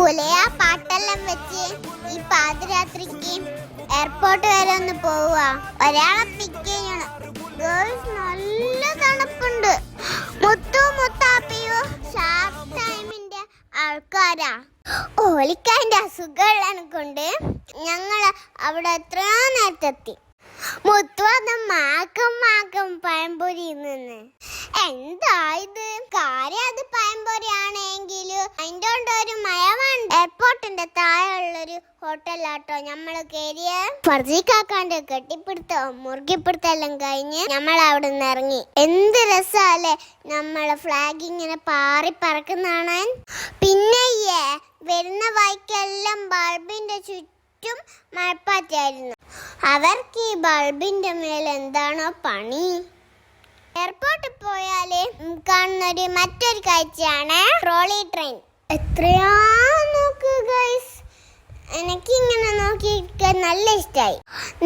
ബുലയ പാട്ടെല്ലാം വെച്ച് ഈ പാതിരാത്രിക്ക് എയർപോർട്ട് വരെ ഒന്ന് പോവുക. ഒരാളെ പിക്ക് ചെയ്യണം. ഗേൾസ് നല്ല തണുപ്പുണ്ട്. മുത്തു മുത്താപ്പിയോ ടൈമിന്റെ ആൾക്കാരാ. ഓലിക്കാന്റെ അസുഖമുള്ളതിനെ കൊണ്ട് ഞങ്ങൾ അവിടെ എത്രയോ നേരത്തെത്തി. മുത്തു അത് മാക്കം മാക്കം പഴംപൊരി നിന്ന്. എന്താ ഇത്? കാര്യം അത് എയർപോർട്ടിന്റെ താഴെയുള്ളൊരു ഹോട്ടലാട്ടോ. നമ്മൾ കയറിയ ഫർജിക്കാക്കാന്റെ കെട്ടിപ്പിടുത്തം കെട്ടിപ്പിടുത്തോ മുറുകിപ്പിടുത്തെല്ലാം കഴിഞ്ഞ് നമ്മൾ അവിടെ നിന്ന് ഇറങ്ങി. എന്ത് രസാലേ നമ്മളെ ഫ്ലാഗ് ഇങ്ങനെ പാറി പറക്കുന്നാണ് കാണാൻ. പിന്നെ വരുന്ന വഴിക്കെല്ലാം ബൾബിന്റെ ചുറ്റും മഴപ്പാറ്റായിരുന്നു അവർക്ക് ഈ ബൾബിന്റെ മേൽ എന്താണോ പണി? എയർപോർട്ടിൽ പോയാൽ കാണുന്ന ഒരു മറ്റൊരു കാഴ്ചയാണ് ട്രോളി ട്രെയിൻ. എത്രയാ നോക്ക് ഗൈസ് എനിക്ക് ഇങ്ങനെ നല്ല ഇഷ്ടമായി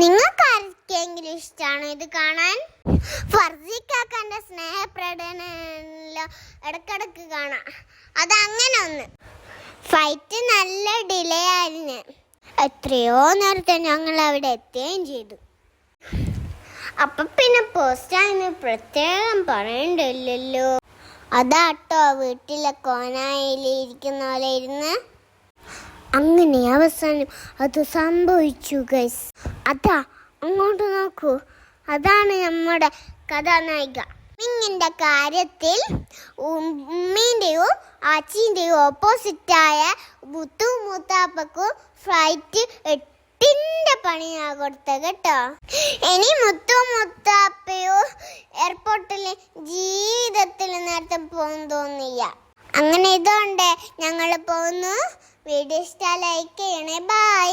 നിങ്ങൾക്ക് ആർക്കെങ്കിലും ഇഷ്ടമാണോ ഇത് കാണാൻ? ഫർജിക്കാക്കാന്റെ സ്നേഹപ്രകടനല്ലോ ഇടക്കിടക്ക് കാണാം. അത് അങ്ങനെ ഒന്ന്. ഫൈറ്റ് നല്ല ഡിലേ ആയിരുന്നു. എത്രയോ നേരത്തെ ഞങ്ങൾ അവിടെ എത്തുകയും ചെയ്തു. അപ്പം പിന്നെ പോസ്റ്റാന്ന് പ്രത്യേകം പറയണ്ടല്ലോ അതാട്ടോ വീട്ടിലെ കോനായിലിരിക്കുന്ന പോലെ ഇരുന്ന്. അങ്ങനെ അവസാനം അത് സംഭവിച്ചു ഗൈസ് അതാ അങ്ങോട്ട് നോക്കൂ. അതാണ് നമ്മുടെ കഥാനായിക. മിങ്ങിന്റെ കാര്യത്തിൽ ഉമ്മീന്റെയോ അച്ഛന്റെയോ ഓപ്പോസിറ്റായ മുത്തു മുത്താപ്പക്കും ഫ്ലൈറ്റ് എട്ടിന്റെ പണിയാ കൊടുത്ത കേട്ടോ. ഇനി മുത്തു മുത്താപ്പയോ എയർപോർട്ടിൽ ജീവിതത്തിൽ നേരത്തെ പോകുന്നു തോന്നില്ല അങ്ങനെ ഇതുകൊണ്ട് ഞങ്ങൾ പോകുന്നു. വീഡിയോ ഇഷ്ടം ലൈക്ക് ചെയ്യണേ. ബൈ